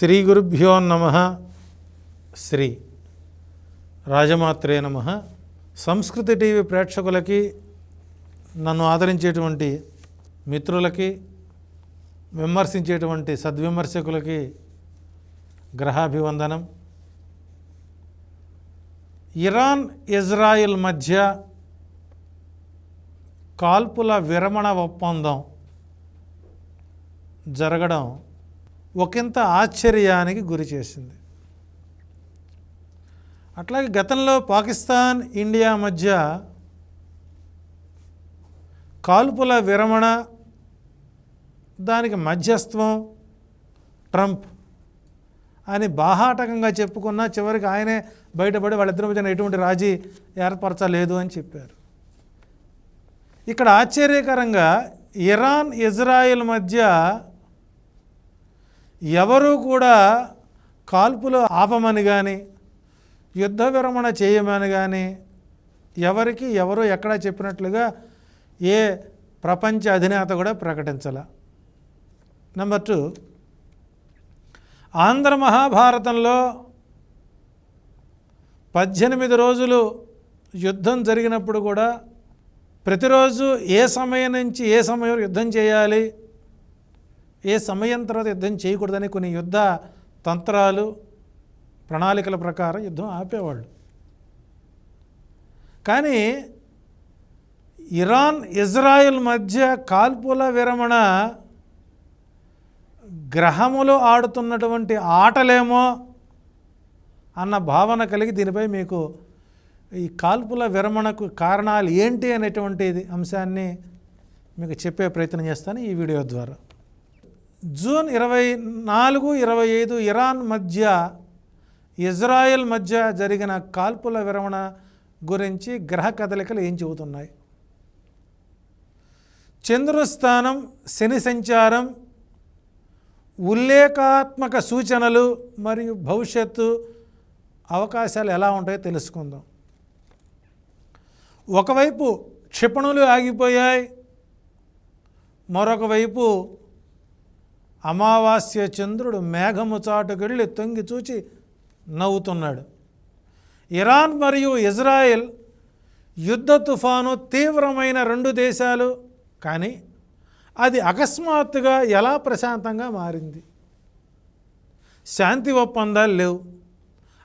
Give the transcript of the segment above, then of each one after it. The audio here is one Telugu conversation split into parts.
శ్రీ గురుభ్యో నమ. శ్రీ రాజమాత్రే నమ. సంస్కృతి టీవీ ప్రేక్షకులకి నన్ను ఆదరించేటువంటి మిత్రులకి విమర్శించేటువంటి సద్విమర్శకులకి గ్రహాభివందనం. ఇరాన్ ఇజ్రాయిల్ మధ్య కాల్పుల విరమణ ఒప్పందం జరగడం ఒకంత ఆశ్చర్యానికి గురి చేసింది. అట్లాగే గతంలో పాకిస్తాన్ ఇండియా మధ్య కాల్పుల విరమణ దానికి మధ్యస్థం ట్రంప్ అని బాహాటకంగా చెప్పుకున్నా చివరికి ఆయనే బయటపడి వాళ్ళిద్దరి మధ్యన ఎటువంటి రాజీ ఏర్పరచలేదు అని చెప్పారు. ఇక్కడ ఆశ్చర్యకరంగా ఇరాన్ ఇజ్రాయెల్ మధ్య ఎవరు కూడా కాల్పులు ఆపమని కానీ యుద్ధ విరమణ చేయమని కానీ ఎవరికి ఎవరు ఎక్కడ చెప్పినట్లుగా ఏ ప్రపంచ అధినేత కూడా ప్రకటించాల. నెంబర్ టూ ఆంధ్ర మహాభారతంలో పద్దెనిమిది రోజులు యుద్ధం జరిగినప్పుడు కూడా ప్రతిరోజు ఏ సమయం నుంచి ఏ సమయం యుద్ధం చేయాలి ఏ సమయం తర్వాత యుద్ధం చేయకూడదని కొన్ని యుద్ధ తంత్రాలు ప్రణాళికల ప్రకారం యుద్ధం ఆపేవాళ్ళు. కానీ ఇరాన్ ఇజ్రాయెల్ మధ్య కాల్పుల విరమణ గ్రహములు ఆడుతున్నటువంటి ఆటలేమో అన్న భావన కలిగి దీనిపై మీకు ఈ కాల్పుల విరమణకు కారణాలు ఏంటి అనేటువంటిది అంశాన్ని మీకు చెప్పే ప్రయత్నం చేస్తాను ఈ వీడియో ద్వారా. జూన్ ఇరవై నాలుగు ఇరవై ఐదు ఇరాన్ మధ్య ఇజ్రాయెల్ మధ్య జరిగిన కాల్పుల విరమణ గురించి గ్రహ కదలికలు ఏం చెబుతున్నాయి? చంద్రస్థానం స్థానం శని సంచారం ఉల్లేఖాత్మక సూచనలు మరియు భవిష్యత్తు అవకాశాలు ఎలా ఉంటాయో తెలుసుకుందాం. ఒకవైపు క్షిపణులు ఆగిపోయాయి మరొక వైపు అమావాస్య చంద్రుడు మేఘము చాటుకెళ్ళి తొంగి చూచి నవ్వుతున్నాడు. ఇరాన్ మరియు ఇజ్రాయెల్ యుద్ధ తుఫాను తీవ్రమైన రెండు దేశాలు కానీ అది అకస్మాత్తుగా ఎలా ప్రశాంతంగా మారింది? శాంతి ఒప్పందాలు లేవు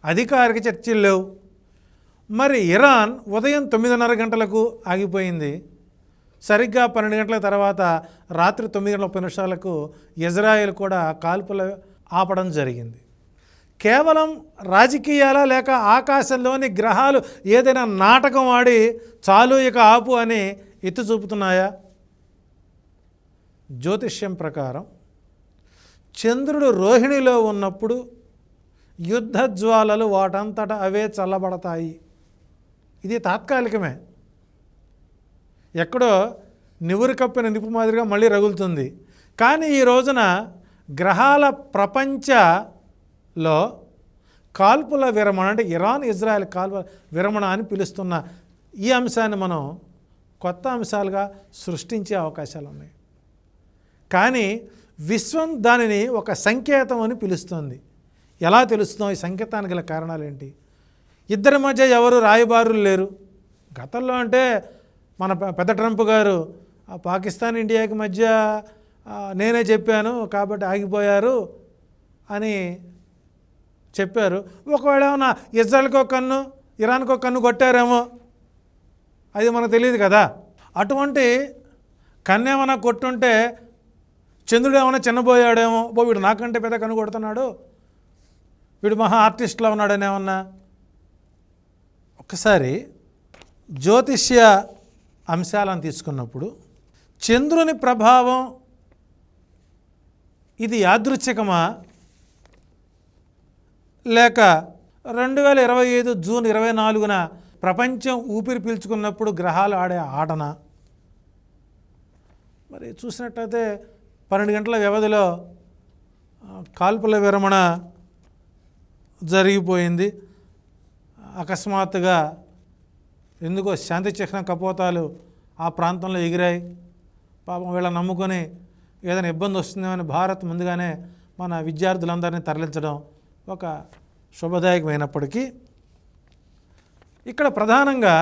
అధికారిక చర్చలు లేవు. మరి ఇరాన్ ఉదయం తొమ్మిదిన్నర గంటలకు ఆగిపోయింది. సరిగ్గా పన్నెండు గంటల తర్వాత రాత్రి తొమ్మిది గంటల ముప్పై నిమిషాలకు ఇజ్రాయెల్ కూడా కాల్పుల ఆపడం జరిగింది. కేవలం రాజకీయాల లేక ఆకాశంలోని గ్రహాలు ఏదైనా నాటకం ఆడి చాలు ఇక ఆపు అని ఎత్తు చూపుతున్నాయా? జ్యోతిష్యం ప్రకారం చంద్రుడు రోహిణిలో ఉన్నప్పుడు యుద్ధ జ్వాలలు వాటంతట అవే చల్లబడతాయి. ఇది తాత్కాలికమే. ఎక్కడో నివురు కప్పిన నిప్పు మాదిరిగా మళ్ళీ రగులుతుంది. కానీ ఈ రోజున గ్రహాల ప్రపంచలో కాల్పుల విరమణ అంటే ఇరాన్ ఇజ్రాయెల్ కాల్పుల విరమణ అని పిలుస్తున్న ఈ అంశాన్ని మనం కొత్త అంశాలుగా సృష్టించే అవకాశాలు ఉన్నాయి. కానీ విశ్వం దానిని ఒక సంకేతం అని పిలుస్తుంది. ఎలా తెలుస్తుందో ఈ సంకేతానికి గల కారణాలు ఏంటి? ఇద్దరి మధ్య ఎవరు రాయబారులు లేరు? గతంలో అంటే మన పెద్ద ట్రంప్ గారు ఆ పాకిస్తాన్ ఇండియాకి మధ్య నేనే చెప్పాను కాబట్టి ఆగిపోయారు అని చెప్పారు. ఒకవేళ ఏమన్నా ఇజ్రాయల్కో కన్ను ఇరాన్కో కన్ను కొట్టారేమో అది మనకు తెలియదు కదా. అటువంటి కన్ను ఏమైనా కొట్టుంటే చంద్రుడు ఏమైనా చిన్నబోయాడేమో బో వీడు నాకంటే పెద్ద కన్ను కొడుతున్నాడు వీడు మహా ఆర్టిస్ట్లా ఉన్నాడని ఏమన్నా? ఒక్కసారి జ్యోతిష్య అంశాలను తీసుకున్నప్పుడు చంద్రుని ప్రభావం ఇది యాదృచ్ఛికమా? లేక రెండు వేల ఇరవై ఐదు జూన్ ఇరవై నాలుగున ప్రపంచం ఊపిరి పీల్చుకున్నప్పుడు గ్రహాలు ఆడే ఆటన? మరి చూసినట్టయితే పన్నెండు గంటల వ్యవధిలో కాల్పుల విరమణ జరిగిపోయింది. అకస్మాత్తుగా ఎందుకో శాంతి చిహ్న కపోతాలు ఆ ప్రాంతంలో ఎగిరాయి. పాపం వీళ్ళ నమ్ముకొని ఏదైనా ఇబ్బంది వస్తుందేమని భారత్ ముందుగానే మన విద్యార్థులందరినీ తరలించడం ఒక శుభదాయకమైనప్పటికీ ఇక్కడ ప్రధానంగా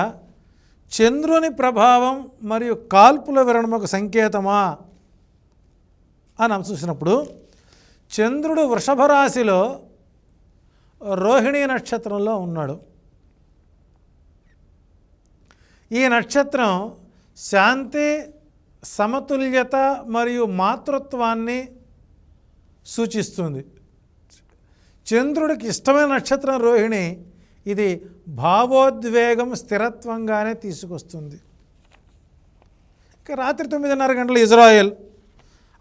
చంద్రుని ప్రభావం మరియు కాల్పుల విరణమకు సంకేతమా అని మనం చూసినప్పుడు చంద్రుడు వృషభ రాశిలో రోహిణి నక్షత్రంలో ఉన్నాడు. ఈ నక్షత్రం శాంతి సమతుల్యత మరియు మాతృత్వాన్ని సూచిస్తుంది. చంద్రుడికి ఇష్టమైన నక్షత్రం రోహిణి ఇది భావోద్వేగం స్థిరత్వంగానే తీసుకొస్తుంది. ఇక రాత్రి తొమ్మిదిన్నర గంటలు ఇజ్రాయెల్.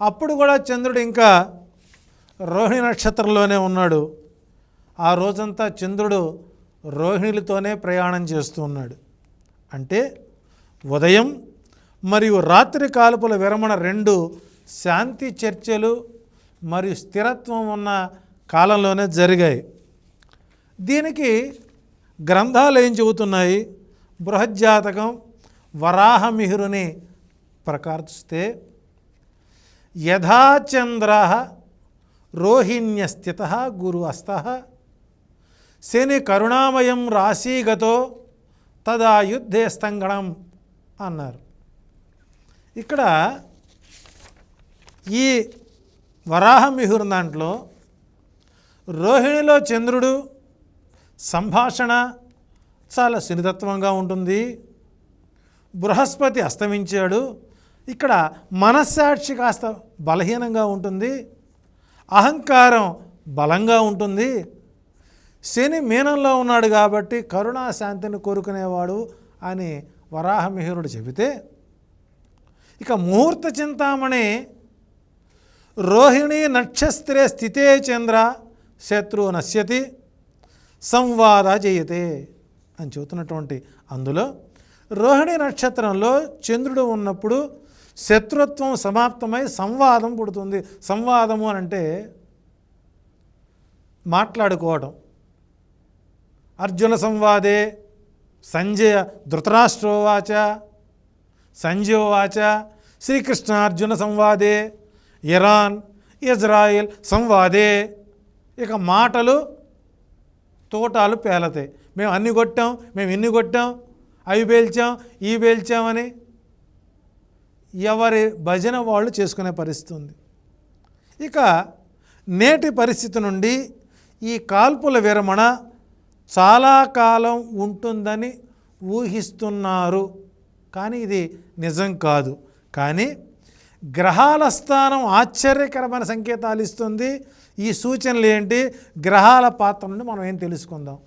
అప్పుడు కూడా చంద్రుడు ఇంకా రోహిణి నక్షత్రంలోనే ఉన్నాడు. ఆ రోజంతా చంద్రుడు రోహిణులతోనే ప్రయాణం చేస్తూ ఉన్నాడు. అంటే ఉదయం మరియు రాత్రి కాల్పుల విరమణ రెండు శాంతి చర్చలు మరియు స్థిరత్వం ఉన్న కాలంలోనే జరిగాయి. దీనికి గ్రంథాలు ఏం చెబుతున్నాయి. బృహజ్జాతకం వరాహమిహిరుని ప్రకార్చిస్తే యథాచంద్ర రోహిణ్యస్థిత గురు అస్త శని కరుణామయం రాశీగతో తదా యుద్ధే స్తంగణం అన్నారు. ఇక్కడ ఈ వరాహమిహురు దాంట్లో రోహిణిలో చంద్రుడు సంభాషణ చాలా సునితత్వంగా ఉంటుంది. బృహస్పతి అస్తమించాడు. ఇక్కడ మనస్సాక్షి కాస్త బలహీనంగా ఉంటుంది. అహంకారం బలంగా ఉంటుంది. శని మీనంలో ఉన్నాడు కాబట్టి కరుణా శాంతిని కోరుకునేవాడు అని వరాహమిహిరుడు చెబితే ఇక ముహూర్త చింతామణి రోహిణి నక్షత్రే స్థితే చంద్ర శత్రు నశ్యతి సంవాద జయతే అని చెబుతున్నటువంటి అందులో రోహిణి నక్షత్రంలో చంద్రుడు ఉన్నప్పుడు శత్రుత్వం సమాప్తమై సంవాదం పుడుతుంది. సంవాదము అని అంటే మాట్లాడుకోవడం అర్జున సంవాదే సంజయ ధృతరాష్ట్రోవాచ సంజయోవాచ శ్రీకృష్ణ అర్జున సంవాదే ఇరాన్ ఇజ్రాయిల్ సంవాదే. ఇక మాటలు తోటాలు పేలతాయి. మేము అన్ని కొట్టాం మేము ఇన్ని కొట్టాం అవి పేల్చాం ఇవి పేల్చామని ఎవరి భజన వాళ్ళు చేసుకునే పరిస్థితి ఉంది. ఇక నేటి పరిస్థితి నుండి ఈ కాల్పుల విరమణ చాలా కాలం ఉంటుందని ఊహిస్తున్నారు. కానీ ఇది నిజం కాదు. కానీ గ్రహాల స్థానం ఆశ్చర్యకరమైన సంకేతాలు ఇస్తుంది. ఈ సూచనలు ఏంటి? గ్రహాల పాత్ర నుండి మనం ఏం తెలుసుకుందాం.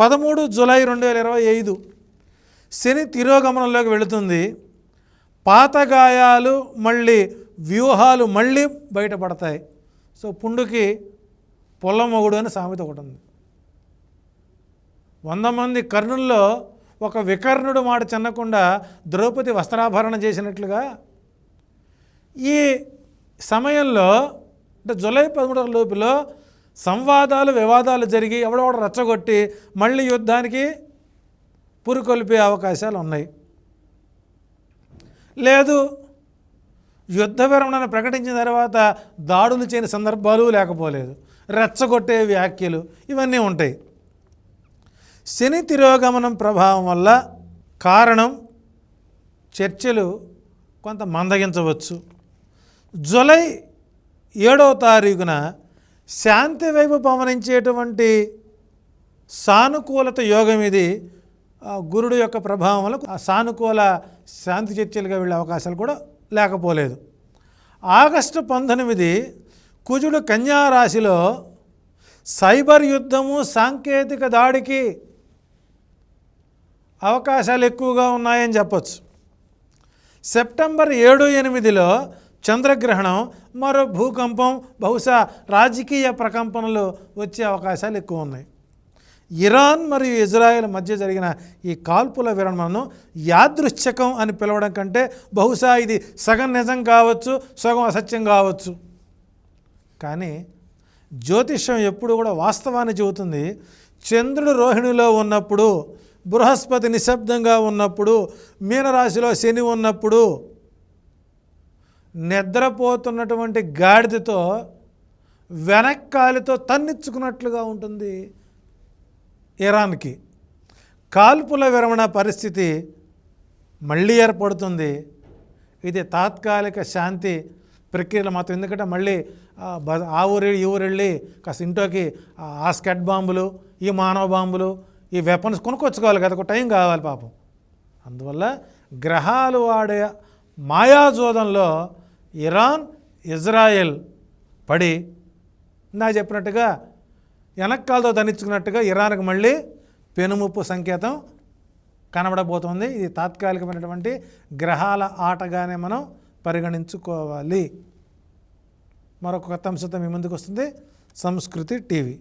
పదమూడు జూలై రెండు వేల ఇరవై ఐదు శని తిరోగమనంలోకి వెళుతుంది. పాతగాయాలు మళ్ళీ వ్యూహాలు మళ్ళీ బయటపడతాయి. సో పుండుకి పొల్లమొగుడు అని సామెత ఒకటి ఉంది. వంద మంది కర్ణుల్లో ఒక వికర్ణుడు మాట చెన్నకుండా ద్రౌపది వస్త్రాభరణ చేసినట్లుగా ఈ సమయంలో అంటే జూలై పదమూడవ లోపులో సంవాదాలు వివాదాలు జరిగి ఎవడెవడ రచ్చగొట్టి మళ్ళీ యుద్ధానికి పురుకొల్పే అవకాశాలు ఉన్నాయి. లేదు యుద్ధ విరమణను ప్రకటించిన తర్వాత దాడులు చేయని సందర్భాలు లేకపోలేదు. రెచ్చగొట్టే వ్యాఖ్యలు ఇవన్నీ ఉంటాయి. శని తిరోగమనం ప్రభావం వల్ల కారణం చర్చలు కొంత మందగించవచ్చు. జూలై ఏడవ తారీఖున శాంతి వైపు పవనించేటువంటి సానుకూలత యోగం ఇది. గురుడు యొక్క ప్రభావం వల్ల సానుకూల శాంతి చర్చలుగా వెళ్ళే అవకాశాలు కూడా లేకపోలేదు. ఆగస్టు పంతొమ్మిది కుజుడు కన్యా రాశిలో సైబర్ యుద్ధము సాంకేతిక దాడికి అవకాశాలు ఎక్కువగా ఉన్నాయని చెప్పచ్చు. సెప్టెంబర్ ఏడు ఎనిమిదిలో చంద్రగ్రహణం మరో భూకంపం బహుశా రాజకీయ ప్రకంపనలు వచ్చే అవకాశాలు ఎక్కువ ఉన్నాయి. ఇరాన్ మరియు ఇజ్రాయెల్ మధ్య జరిగిన ఈ కాల్పుల విరమణను యాదృచ్ఛకం అని పిలవడం కంటే బహుశా ఇది సగం నిజం కావచ్చు సగం అసత్యం కావచ్చు. కానీ జ్యోతిష్యం ఎప్పుడు కూడా వాస్తవాన్ని చెబుతుంది. చంద్రుడు రోహిణిలో ఉన్నప్పుడు బృహస్పతి నిశ్శబ్దంగా ఉన్నప్పుడు మీనరాశిలో శని ఉన్నప్పుడు నిద్రపోతున్నటువంటి గాడిదతో వెనక్కాలితో తన్నిచ్చుకున్నట్లుగా ఉంటుంది ఇరాన్కి. కాల్పుల విరమణ పరిస్థితి మళ్ళీ ఏర్పడుతుంది. ఇది తాత్కాలిక శాంతి ప్రక్రియలు మాత్రం. ఎందుకంటే మళ్ళీ ఆ ఊరు ఈ ఊరు వెళ్ళి కాస్త ఇంట్లోకి ఆ స్కెట్ బాంబులు ఈ మానవ బాంబులు ఈ వెపన్స్ కొనుక్కొచ్చుకోవాలి కదా ఒక టైం కావాలి పాపం. అందువల్ల గ్రహాలు వాడే మాయాజోదంలో ఇరాన్ ఇజ్రాయెల్ పడి నా చెప్పినట్టుగా వెనక్కాలతో ధనించుకున్నట్టుగా ఇరాన్కి మళ్ళీ పెనుముప్పు సంకేతం కనబడబోతోంది. ఇది తాత్కాలికమైనటువంటి గ్రహాల ఆటగానే మనం పరిగణించుకోవాలి. మరొక కొత్త అంశంతో మీ ముందుకు వస్తుంది. సంస్కృతి టీవీ.